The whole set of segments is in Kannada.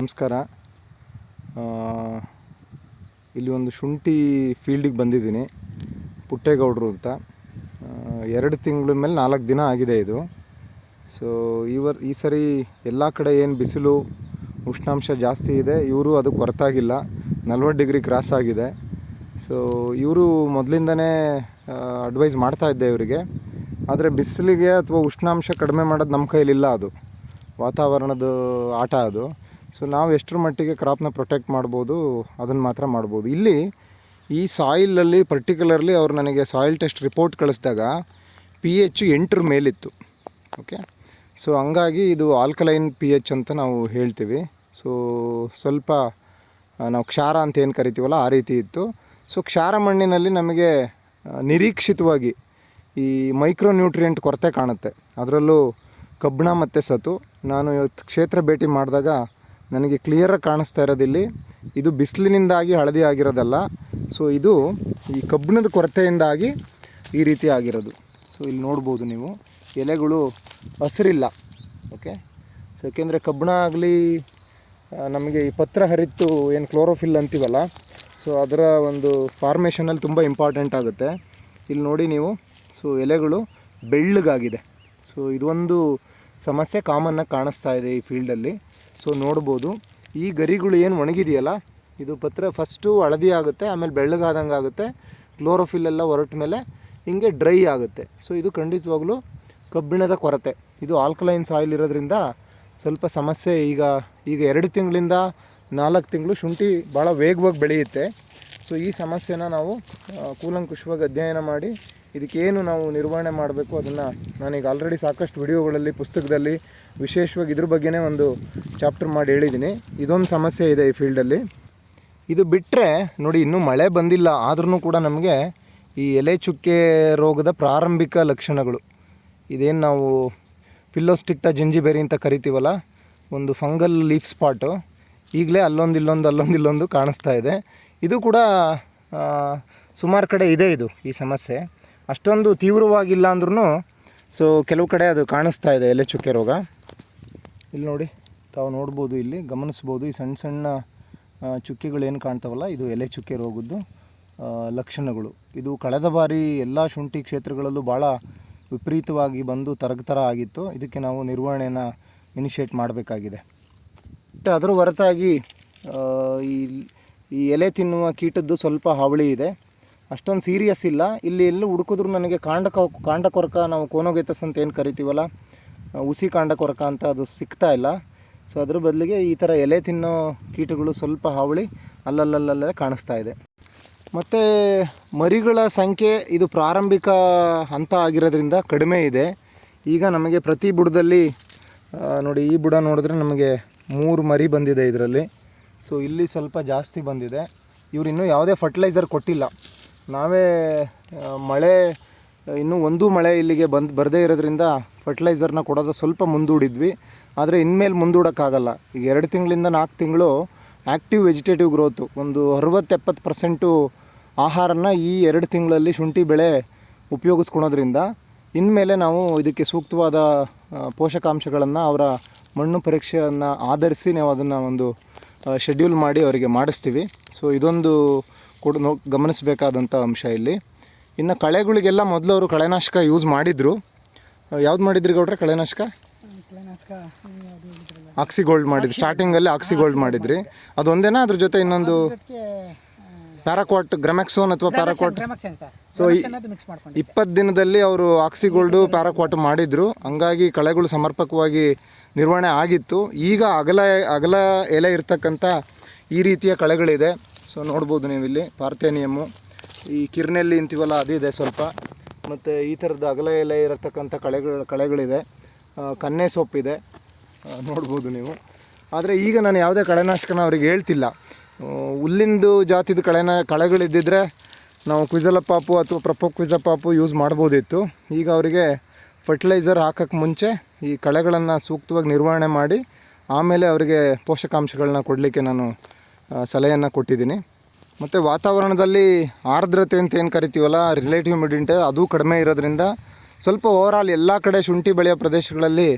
ನಮಸ್ಕಾರ. ಇಲ್ಲಿ ಒಂದು ಶುಂಠಿ ಫೀಲ್ಡಿಗೆ ಬಂದಿದ್ದೀನಿ, ಪುಟ್ಟೇಗೌಡರು ಅಂತ. ಎರಡು ತಿಂಗಳ ಮೇಲೆ ನಾಲ್ಕು ದಿನ ಆಗಿದೆ ಇದು. ಸೊ ಇವರ್ ಈ ಸರಿ ಎಲ್ಲ ಕಡೆ ಏನು ಬಿಸಿಲು, ಉಷ್ಣಾಂಶ ಜಾಸ್ತಿ ಇದೆ, ಇವರು ಅದಕ್ಕೆ ಹೊರತಾಗಿಲ್ಲ. ನಲ್ವತ್ತು ಡಿಗ್ರಿ ಕ್ರಾಸ್ ಆಗಿದೆ. ಸೊ ಇವರು ಮೊದಲಿಂದನೇ ಅಡ್ವೈಸ್ ಮಾಡ್ತಾ ಇದ್ದೆ ಇವರಿಗೆ. ಆದರೆ ಬಿಸಿಲಿಗೆ ಅಥವಾ ಉಷ್ಣಾಂಶ ಕಡಿಮೆ ಮಾಡೋದು ನಮ್ಮ ಕೈಲಿಲ್ಲ ಅದು. ವಾತಾವರಣದ ಆಟ ಅದು. ಸೊ ನಾವು ಎಷ್ಟರ ಮಟ್ಟಿಗೆ ಕ್ರಾಪ್ನ ಪ್ರೊಟೆಕ್ಟ್ ಮಾಡ್ಬೋದು, ಅದನ್ನು ಮಾತ್ರ ಮಾಡ್ಬೋದು. ಇಲ್ಲಿ ಈ ಸಾಯಿಲಲ್ಲಿ ಪರ್ಟಿಕ್ಯುಲರ್ಲಿ ಅವ್ರು ನನಗೆ ಸಾಯಿಲ್ ಟೆಸ್ಟ್ ರಿಪೋರ್ಟ್ ಕಳಿಸಿದಾಗ ಪಿ ಎಚ್ ಎಂಟರ ಮೇಲಿತ್ತು. ಓಕೆ ಸೊ ಹಂಗಾಗಿ ಇದು ಆಲ್ಕಲೈನ್ ಪಿ ಎಚ್ ಅಂತ ನಾವು ಹೇಳ್ತೀವಿ. ಸೊ ಸ್ವಲ್ಪ ನಾವು ಕ್ಷಾರ ಅಂತ ಏನು ಕರಿತೀವಲ್ಲ, ಆ ರೀತಿ ಇತ್ತು. ಸೊ ಕ್ಷಾರ ಮಣ್ಣಿನಲ್ಲಿ ನಮಗೆ ನಿರೀಕ್ಷಿತವಾಗಿ ಈ ಮೈಕ್ರೋ ನ್ಯೂಟ್ರಿಯೆಂಟ್ ಕೊರತೆ ಕಾಣುತ್ತೆ. ಅದರಲ್ಲೂ ಕಬ್ಬಿಣ ಮತ್ತು ಸತು. ನಾನು ಇವತ್ತು ಕ್ಷೇತ್ರ ಭೇಟಿ ಮಾಡಿದಾಗ ನನಗೆ ಕ್ಲಿಯರಾಗಿ ಕಾಣಿಸ್ತಾ ಇರೋದಿಲ್ಲಿ ಇದು ಬಿಸಿಲಿನಿಂದಾಗಿ ಹಳದಿ ಆಗಿರೋದಲ್ಲ ಸೊ ಇದು ಈ ಕಬ್ಬಿಣದ ಕೊರತೆಯಿಂದಾಗಿ ಈ ರೀತಿ ಆಗಿರೋದು. ಸೊ ಇಲ್ಲಿ ನೋಡ್ಬೋದು ನೀವು. ಎಲೆಗಳು ಹಸಿರಿಲ್ಲ. ಓಕೆ ಸೊ ಯಾಕೆಂದರೆ ಕಬ್ಬಿಣ ಆಗಲಿ ನಮಗೆ ಈ ಪತ್ರ ಹರಿತು ಏನು ಕ್ಲೋರೋಫಿಲ್ ಅಂತೀವಲ್ಲ ಸೊ ಅದರ ಒಂದು ಫಾರ್ಮೇಷನಲ್ಲಿ ತುಂಬ ಇಂಪಾರ್ಟೆಂಟ್ ಆಗುತ್ತೆ. ಇಲ್ಲಿ ನೋಡಿ ನೀವು. ಸೊ ಎಲೆಗಳು ಬೆಳ್ಳಗಾಗಿದೆ. ಸೊ ಇದೊಂದು ಸಮಸ್ಯೆ ಕಾಮನ್ನಾಗಿ ಕಾಣಿಸ್ತಾ ಇದೆ ಈ ಫೀಲ್ಡಲ್ಲಿ ಸೊ ನೋಡ್ಬೋದು. ಈ ಗರಿಗಳು ಏನು ಒಣಗಿದೆಯಲ್ಲ, ಇದು ಪತ್ರ ಫಸ್ಟು ಹಳದಿ ಆಗುತ್ತೆ, ಆಮೇಲೆ ಬೆಳ್ಳಗಾದಂಗೆ ಆಗುತ್ತೆ. ಕ್ಲೋರೋಫಿಲ್ ಎಲ್ಲ ಹೊರಟ ಮೇಲೆ ಹಿಂಗೆ ಡ್ರೈ ಆಗುತ್ತೆ. ಸೊ ಇದು ಖಂಡಿತವಾಗಲೂ ಕಬ್ಬಿಣದ ಕೊರತೆ. ಇದು ಆಲ್ಕಲೈನ್ ಸಾಯಿಲ್ ಇರೋದ್ರಿಂದ ಸ್ವಲ್ಪ ಸಮಸ್ಯೆ ಈಗ ಈಗ ಎರಡು ತಿಂಗಳಿಂದ ನಾಲ್ಕು ತಿಂಗಳು ಶುಂಠಿ ಭಾಳ ವೇಗವಾಗಿ ಬೆಳೆಯುತ್ತೆ. ಸೊ ಈ ಸಮಸ್ಯೆನ ನಾವು ಕೂಲಂಕುಷವಾಗಿ ಅಧ್ಯಯನ ಮಾಡಿ ಇದಕ್ಕೇನು ನಾವು ನಿರ್ವಹಣೆ ಮಾಡಬೇಕು ಅದನ್ನು ನಾನೀಗ ಆಲ್ರೆಡಿ ಸಾಕಷ್ಟು ವಿಡಿಯೋಗಳಲ್ಲಿ, ಪುಸ್ತಕದಲ್ಲಿ ವಿಶೇಷವಾಗಿ ಇದ್ರ ಬಗ್ಗೆನೇ ಒಂದು ಚಾಪ್ಟರ್ ಮಾಡಿ ಹೇಳಿದ್ದೀನಿ ಇದೊಂದು ಸಮಸ್ಯೆ ಇದೆ ಈ ಫೀಲ್ಡಲ್ಲಿ ಇದು ಬಿಟ್ಟರೆ ನೋಡಿ, ಇನ್ನೂ ಮಳೆ ಬಂದಿಲ್ಲ ಆದ್ರೂ ಕೂಡ ನಮಗೆ ಈ ಎಲೆ ಚುಕ್ಕೆ ರೋಗದ ಪ್ರಾರಂಭಿಕ ಲಕ್ಷಣಗಳು. ಇದೇನು ನಾವು ಫಿಲ್ಲೋಸ್ಟಿಕ್ಟ ಜಿಂಜಿಬೆರಿ ಅಂತ ಕರಿತೀವಲ್ಲ, ಒಂದು ಫಂಗಲ್ ಲೀಫ್ ಸ್ಪಾಟು ಈಗಲೇ ಅಲ್ಲೊಂದು ಇಲ್ಲೊಂದು ಅಲ್ಲೊಂದು ಇಲ್ಲೊಂದು ಕಾಣಿಸ್ತಾ ಇದೆ. ಇದು ಕೂಡ ಸುಮಾರು ಕಡೆ ಇದೆ ಇದು, ಈ ಸಮಸ್ಯೆ. ಅಷ್ಟೊಂದು ತೀವ್ರವಾಗಿಲ್ಲ ಅಂದ್ರೂ ಸೊ ಕೆಲವು ಕಡೆ ಅದು ಕಾಣಿಸ್ತಾ ಇದೆ ಎಲೆ ಚುಕ್ಕೆ ರೋಗ. ಇಲ್ಲಿ ನೋಡಿ, ತಾವು ನೋಡ್ಬೋದು ಇಲ್ಲಿ, ಗಮನಿಸ್ಬೋದು, ಈ ಸಣ್ಣ ಸಣ್ಣ ಚುಕ್ಕೆಗಳು ಏನು ಕಾಣ್ತಾವಲ್ಲ, ಇದು ಎಲೆ ಚುಕ್ಕೆ ರೋಗದ್ದು ಲಕ್ಷಣಗಳು. ಇದು ಕಳೆದ ಬಾರಿ ಎಲ್ಲ ಶುಂಠಿ ಕ್ಷೇತ್ರಗಳಲ್ಲೂ ಭಾಳ ವಿಪರೀತವಾಗಿ ಬಂದು ತರಗತರ ಆಗಿತ್ತು. ಇದಕ್ಕೆ ನಾವು ನಿರ್ವಹಣೆಯನ್ನು ಇನಿಷಿಯೇಟ್ ಮಾಡಬೇಕಾಗಿದೆ. ಅದರ ಹೊರತಾಗಿ ಈ ಈ ಎಲೆ ತಿನ್ನುವ ಕೀಟದ್ದು ಸ್ವಲ್ಪ ಹಾವಳಿ ಇದೆ. ಅಷ್ಟೊಂದು ಸೀರಿಯಸ್ ಇಲ್ಲ. ಇಲ್ಲಿ ಎಲ್ಲೂ ಹುಡುಕಿದ್ರು ನನಗೆ ಕಾಂಡ ಕಾಂಡ ಕೊರಕ ನಾವು ಕೋನೋಗೆತಸ್ ಅಂತ ಏನು ಕರಿತೀವಲ್ಲ ಉಸಿ ಕಾಂಡ ಕೊರಕ ಅಂತ ಅದು ಸಿಗ್ತಾ ಇಲ್ಲ. ಸೊ ಅದ್ರ ಬದಲಿಗೆ ಈ ಥರ ಎಲೆ ತಿನ್ನೋ ಕೀಟಗಳು ಸ್ವಲ್ಪ ಹಾವಳಿ ಅಲ್ಲಲ್ಲಲ್ಲೇ ಕಾಣಿಸ್ತಾ ಇದೆ. ಮತ್ತು ಮರಿಗಳ ಸಂಖ್ಯೆ ಇದು ಪ್ರಾರಂಭಿಕ ಹಂತ ಆಗಿರೋದ್ರಿಂದ ಕಡಿಮೆ ಇದೆ. ಈಗ ನಮಗೆ ಪ್ರತಿ ಬುಡದಲ್ಲಿ ನೋಡಿ ಈ ಬುಡ ನೋಡಿದ್ರೆ ನಮಗೆ ಮೂರು ಮರಿ ಬಂದಿದೆ ಇದರಲ್ಲಿ. ಸೊ ಇಲ್ಲಿ ಸ್ವಲ್ಪ ಜಾಸ್ತಿ ಬಂದಿದೆ. ಇವರು ಇನ್ನೂ ಯಾವುದೇ ಫರ್ಟಿಲೈಸರ್ ಕೊಟ್ಟಿಲ್ಲ. ನಾವೇ ಮಳೆ, ಇನ್ನೂ ಒಂದು ಮಳೆ ಇಲ್ಲಿಗೆ ಬಂದು, ಬರದೇ ಇರೋದ್ರಿಂದ ಫರ್ಟಿಲೈಸರ್ನ ಕೊಡೋದು ಸ್ವಲ್ಪ ಮುಂದೂಡಿದ್ವಿ. ಆದರೆ ಇನ್ಮೇಲೆ ಮುಂದೂಡೋಕ್ಕಾಗಲ್ಲ. ಈಗ ಎರಡು ತಿಂಗಳಿಂದ ನಾಲ್ಕು ತಿಂಗಳು ಆ್ಯಕ್ಟಿವ್ ವೆಜಿಟೇಟಿವ್ ಗ್ರೋತು ಒಂದು ಅರವತ್ತೆಪ್ಪತ್ತು ಪರ್ಸೆಂಟು ಆಹಾರನ ಈ ಎರಡು ತಿಂಗಳಲ್ಲಿ ಶುಂಠಿ ಬೆಳೆ ಉಪಯೋಗಿಸ್ಕೊಳೋದ್ರಿಂದ ಇನ್ಮೇಲೆ ನಾವು ಇದಕ್ಕೆ ಸೂಕ್ತವಾದ ಪೋಷಕಾಂಶಗಳನ್ನು ಅವರ ಮಣ್ಣು ಪರೀಕ್ಷೆಯನ್ನು ಆಧರಿಸಿ ನಾವು ಅದನ್ನು ಒಂದು ಶೆಡ್ಯೂಲ್ ಮಾಡಿ ಅವರಿಗೆ ಮಾಡಿಸ್ತೀವಿ. ಸೊ ಇದೊಂದು ಕೂಡ ನೋ ಗಮನಿಸಬೇಕಾದಂಥ ಅಂಶ ಇಲ್ಲಿ. ಇನ್ನು ಕಳೆಗಳಿಗೆಲ್ಲ ಮೊದಲು ಅವರು ಕಳೆನಾಶಕ ಯೂಸ್ ಮಾಡಿದರು. ಯಾವ್ದು ಮಾಡಿದ್ರಿ ಗೌಡ್ರೆ ಕಳೆನಾಶಕ? ಕಳೆನಾಶಕ ಗೋಲ್ಡ್ ಆಕ್ಸಿಗೋಲ್ಡ್ ಮಾಡಿದ್ರಿ ಸ್ಟಾರ್ಟಿಂಗಲ್ಲಿ ಆಕ್ಸಿಗೋಲ್ಡ್ ಮಾಡಿದ್ರಿ. ಅದೊಂದೇನಾ ಅದ್ರ ಜೊತೆ ಇನ್ನೊಂದು ಪ್ಯಾರಾಕ್ವಾಟ್ ಗ್ರಮೆಕ್ಸೋನ್ ಅಥವಾ ಪ್ಯಾರಾಕ್ವಾಟ್? ಸೊ ಇಪ್ಪತ್ತು ದಿನದಲ್ಲಿ ಅವರು ಆಕ್ಸಿ ಆಕ್ಸಿಗೋಲ್ಡು ಪ್ಯಾರಾಕ್ವಾಟ್ ಮಾಡಿದ್ರು. ಹಂಗಾಗಿ ಕಳೆಗಳು ಸಮರ್ಪಕವಾಗಿ ನಿರ್ವಹಣೆ ಆಗಿತ್ತು. ಈಗ ಅಗಲ ಅಗಲ ಎಲೆ ಇರ್ತಕ್ಕಂಥ ಈ ರೀತಿಯ ಕಳೆಗಳಿದೆ. ಸೊ ನೋಡ್ಬೋದು ನೀವು ಇಲ್ಲಿ ಪಾರ್ಥೇನಿಯಮ್ಮು ಈ ಕಿರ್ನೆಲ್ಲಿ ಅಂತೀವಲ್ಲ ಅದಿದೆ ಸ್ವಲ್ಪ. ಮತ್ತು ಈ ಥರದ ಅಗಲ ಎಲೆ ಇರತಕ್ಕಂಥ ಕಳೆಗಳು, ಕಳೆಗಳಿದೆ. ಕನ್ನೆ ಸೊಪ್ಪಿದೆ ನೋಡ್ಬೋದು ನೀವು. ಆದರೆ ಈಗ ನಾನು ಯಾವುದೇ ಕಳೆನಾಶಕನ ಅವ್ರಿಗೆ ಹೇಳ್ತಿಲ್ಲ. ಹುಲ್ಲಿಂದು ಜಾತಿದ ಕಳೆನ, ಕಳೆಗಳಿದ್ದಿದ್ರೆ ನಾವು ಕ್ವಿಜಲಪಾಪು ಅಥವಾ ಪ್ರಪೋ ಕ್ವಿಜಪಾಪು ಯೂಸ್ ಮಾಡ್ಬೋದಿತ್ತು. ಈಗ ಅವರಿಗೆ ಫರ್ಟಿಲೈಸರ್ ಹಾಕೋಕ್ಕೆ ಮುಂಚೆ ಈ ಕಳೆಗಳನ್ನು ಸೂಕ್ತವಾಗಿ ನಿರ್ವಹಣೆ ಮಾಡಿ, ಆಮೇಲೆ ಅವರಿಗೆ ಪೋಷಕಾಂಶಗಳನ್ನ ಕೊಡಲಿಕ್ಕೆ ನಾನು ಸಲಹೆಯನ್ನು ಕೊಟ್ಟಿದ್ದೀನಿ. ಮತ್ತು ವಾತಾವರಣದಲ್ಲಿ ಆರ್ದ್ರತೆ ಅಂತ ಏನು ಕರಿತೀವಲ್ಲ ರಿಲೇಟಿವ್ ಮಿಡಿಂಟೆ ಅದು ಕಡಿಮೆ ಇರೋದ್ರಿಂದ ಸ್ವಲ್ಪ ಓವರಾಲ್ ಎಲ್ಲ ಕಡೆ ಶುಂಠಿ ಬೆಳೆಯೋ ಪ್ರದೇಶಗಳಲ್ಲಿ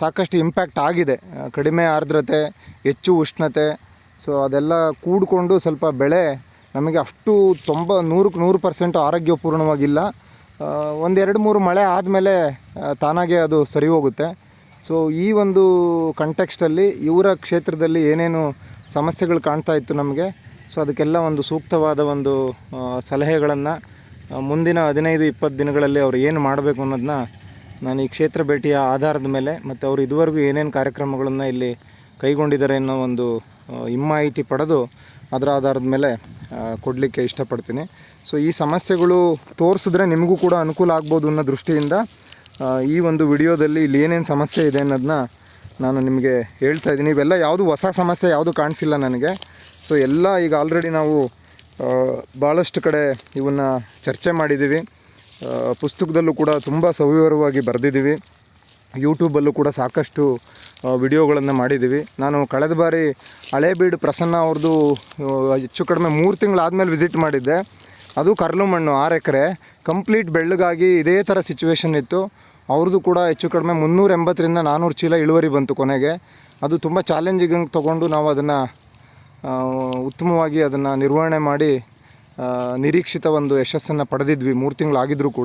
ಸಾಕಷ್ಟು ಇಂಪ್ಯಾಕ್ಟ್ ಆಗಿದೆ. ಕಡಿಮೆ ಆರ್ದ್ರತೆ, ಹೆಚ್ಚು ಉಷ್ಣತೆ ಸೊ ಅದೆಲ್ಲ ಕೂಡಿಕೊಂಡು ಸ್ವಲ್ಪ ಬೆಳೆ ನಮಗೆ ಅಷ್ಟು ತೊಂಬ ನೂರಕ್ಕೆ ನೂರು ಪರ್ಸೆಂಟ್ ಆರೋಗ್ಯಪೂರ್ಣವಾಗಿಲ್ಲ. ಒಂದೆರಡು ಮೂರು ಮಳೆ ಆದಮೇಲೆ ತಾನಾಗೆ ಅದು ಸರಿ ಹೋಗುತ್ತೆ. ಸೊ ಈ ಒಂದು ಕಂಟೆಕ್ಸ್ಟಲ್ಲಿ ಇವರ ಕ್ಷೇತ್ರದಲ್ಲಿ ಏನೇನು ಸಮಸ್ಯೆಗಳು ಕಾಣ್ತಾ ಇತ್ತು ನಮಗೆ. ಸೊ ಅದಕ್ಕೆಲ್ಲ ಒಂದು ಸೂಕ್ತವಾದ ಒಂದು ಸಲಹೆಗಳನ್ನು ಮುಂದಿನ ಹದಿನೈದು, ಇಪ್ಪತ್ತು ದಿನಗಳಲ್ಲಿ ಅವ್ರು ಏನು ಮಾಡಬೇಕು ಅನ್ನೋದನ್ನ ನಾನು ಈ ಕ್ಷೇತ್ರ ಭೇಟಿಯ ಆಧಾರದ ಮೇಲೆ ಮತ್ತು ಅವರು ಇದುವರೆಗೂ ಏನೇನು ಕಾರ್ಯಕ್ರಮಗಳನ್ನು ಇಲ್ಲಿ ಕೈಗೊಂಡಿದ್ದಾರೆ ಅನ್ನೋ ಒಂದು ಹಿಮ್ಮಾಹಿತಿ ಪಡೆದು ಅದರ ಆಧಾರದ ಮೇಲೆ ಕೊಡಲಿಕ್ಕೆ ಇಷ್ಟಪಡ್ತೀನಿ. ಸೊ ಈ ಸಮಸ್ಯೆಗಳು ತೋರಿಸಿದ್ರೆ ನಿಮಗೂ ಕೂಡ ಅನುಕೂಲ ಆಗ್ಬೋದು ಅನ್ನೋ ದೃಷ್ಟಿಯಿಂದ ಈ ಒಂದು ವಿಡಿಯೋದಲ್ಲಿ ಇಲ್ಲಿ ಏನೇನು ಸಮಸ್ಯೆ ಇದೆ ಅನ್ನೋದನ್ನ ನಾನು ನಿಮಗೆ ಹೇಳ್ತಾ ಇದ್ದೀನಿ. ಇವೆಲ್ಲ ಯಾವುದು ಹೊಸ ಸಮಸ್ಯೆ, ಯಾವುದು ಕಾಣಿಸಿಲ್ಲ ನನಗೆ. ಸೊ ಎಲ್ಲ ಈಗ ಆಲ್ರೆಡಿ ನಾವು ಭಾಳಷ್ಟು ಕಡೆ ಇವನ್ನು ಚರ್ಚೆ ಮಾಡಿದ್ದೀವಿ. ಪುಸ್ತಕದಲ್ಲೂ ಕೂಡ ತುಂಬ ಸವಿವರವಾಗಿ ಬರೆದಿದ್ದೀವಿ. ಯೂಟ್ಯೂಬಲ್ಲೂ ಕೂಡ ಸಾಕಷ್ಟು ವಿಡಿಯೋಗಳನ್ನು ಮಾಡಿದ್ದೀವಿ. ನಾನು ಕಳೆದ ಬಾರಿ ಹಳೇಬೀಡು ಪ್ರಸನ್ನ ಅವ್ರದ್ದು ಹೆಚ್ಚು ಕಡಿಮೆ ಮೂರು ತಿಂಗಳಾದಮೇಲೆ ವಿಸಿಟ್ ಮಾಡಿದ್ದೆ. ಅದು ಕರ್ಲು ಮಣ್ಣು, ಆರು ಎಕರೆ. ಕಂಪ್ಲೀಟ್ ಬೆಳ್ಳಗಾಗಿ ಇದೇ ಥರ ಸಿಚುವೇಶನ್ ಇತ್ತು. ಅವ್ರದ್ದು ಕೂಡ ಹೆಚ್ಚು ಕಡಿಮೆ ಮುನ್ನೂರ ಎಂಬತ್ತರಿಂದ ನಾನ್ನೂರು ಚೀಲ ಇಳುವರಿ ಬಂತು ಕೊನೆಗೆ. ಅದು ತುಂಬ ಚಾಲೆಂಜಿಂಗ್ ತೊಗೊಂಡು ನಾವು ಅದನ್ನು ಉತ್ತಮವಾಗಿ ಅದನ್ನು ನಿರ್ವಹಣೆ ಮಾಡಿ ನಿರೀಕ್ಷಿತ ಒಂದು ಯಶಸ್ಸನ್ನು ಪಡೆದಿದ್ವಿ. ಮೂರು ತಿಂಗಳಾಗಿದ್ದರೂ ಕೂಡ.